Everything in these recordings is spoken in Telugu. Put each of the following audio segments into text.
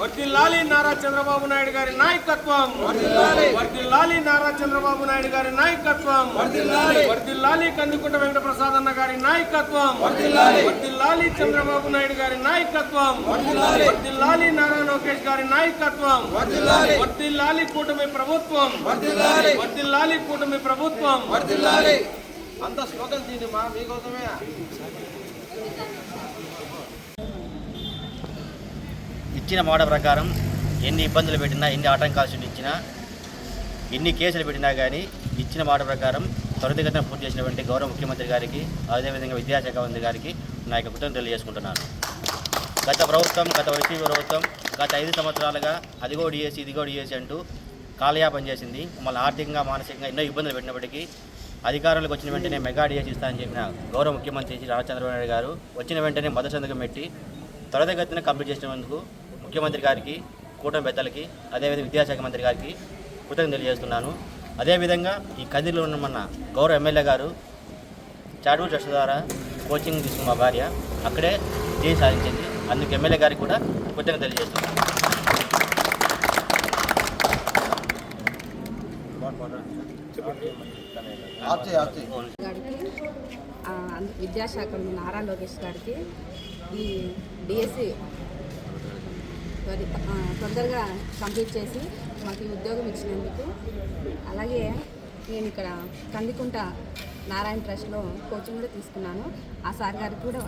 వర్ధిల్లాలి నారా చంద్రబాబు నాయుడు గారి నాయకత్వం. వర్ధిల్లాలి నారా చంద్రబాబు నాయుడు గారి నాయకత్వం. వర్ధిల్లాలి కందుకుంట వెంకట ప్రసాద్ అన్న గారి నాయకత్వం. వర్ధిల్లాలి చంద్రబాబు నాయుడు గారి నాయకత్వం. వర్ధిల్లాలి నారా లోకేష్ గారి నాయకత్వం. వర్ధిల్లాలి కూటమి ప్రభుత్వం. వర్ధిల్లాలి కూటమి ప్రభుత్వం. అంత స్లోగన్ దీని మా మీకోసమే. ఇచ్చిన మాట ప్రకారం ఎన్ని ఇబ్బందులు పెట్టినా ఎన్ని ఆటంకాలు సృష్టించినా ఎన్ని కేసులు పెట్టినా కానీ ఇచ్చిన మాట ప్రకారం త్వరితగతిన పూర్తి చేసినటువంటి గౌరవ ముఖ్యమంత్రి గారికి అదేవిధంగా విద్యాశాఖ మంత్రి గారికి నా యొక్క కృతజ్ఞతలు తెలియజేసుకుంటున్నాను. గత ప్రభుత్వం గత వైసీపీ ప్రభుత్వం గత ఐదు సంవత్సరాలుగా అదిగో డిఎస్సి ఇదిగో డిఎస్సి అంటూ కాలయాపన చేసింది. మళ్ళీ ఆర్థికంగా మానసికంగా ఎన్నో ఇబ్బందులు పెట్టినప్పటికీ అధికారులకు వచ్చిన వెంటనే మెగా డిఎస్ ఇస్తానని చెప్పిన గౌరవ ముఖ్యమంత్రి శ్రీ రామచంద్రబాబు నాయుడు గారు వచ్చిన వెంటనే మొదటి సంతకం పెట్టి త్వరితగతిన కంప్లీట్ చేసినందుకు ముఖ్యమంత్రి గారికి కూటమి పెద్దలకి అదేవిధంగా విద్యాశాఖ మంత్రి గారికి కృతజ్ఞతలు తెలియజేస్తున్నాను. అదేవిధంగా ఈ కదిలో ఉన్న మన గౌరవ ఎమ్మెల్యే గారు చాటూరు ట్రస్ట్ ద్వారా కోచింగ్ తీసుకున్న మా భార్య అక్కడే విజయం సాధించింది. అందుకు ఎమ్మెల్యే గారికి కూడా కృతజ్ఞతలు తెలియజేస్తున్నాను ఆప్చే ఆప్చే గారికి ఆ, అంద- విద్యాశాఖ నారా లోకేష్ గారికి ఈ డిఎస్సి తొందరగా కంప్లీట్ చేసి మాకు ఈ ఉద్యోగం ఇచ్చినందుకు అలాగే నేను ఇక్కడ కందికుంట నారాయణ ట్రస్ట్లో కోచింగ్ కూడా తీసుకున్నాను. ఆ సార్ గారికి కూడా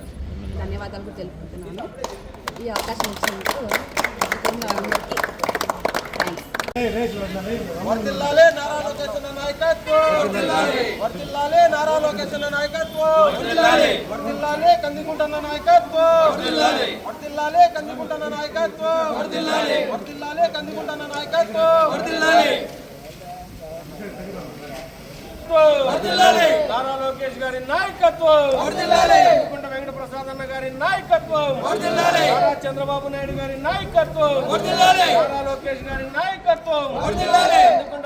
ధన్యవాదాలు కూడా తెలుపుతున్నాను ఈ అవకాశం ఇచ్చినందుకు అందరికీ థ్యాంక్స్ నాయకత్వం వర్ధిల్లాలి నారా లోకేష్ నాయకత్వం వర్ధిల్లాలి కందికుంటన్న నాయకత్వం వర్ధిల్లాలి కందికుంటన్న నాయకత్వం వర్ధిల్లాలి కందికుంటన్న నాయకత్వం నారా లోకేష్ గారి నాయకత్వం. కుంట వెంకట ప్రసాద్ అన్న గారి నాయకత్వం. నారా చంద్రబాబు నాయుడు గారి నాయకత్వం. నారా లోకేష్ గారి నాయకత్వం. కుంట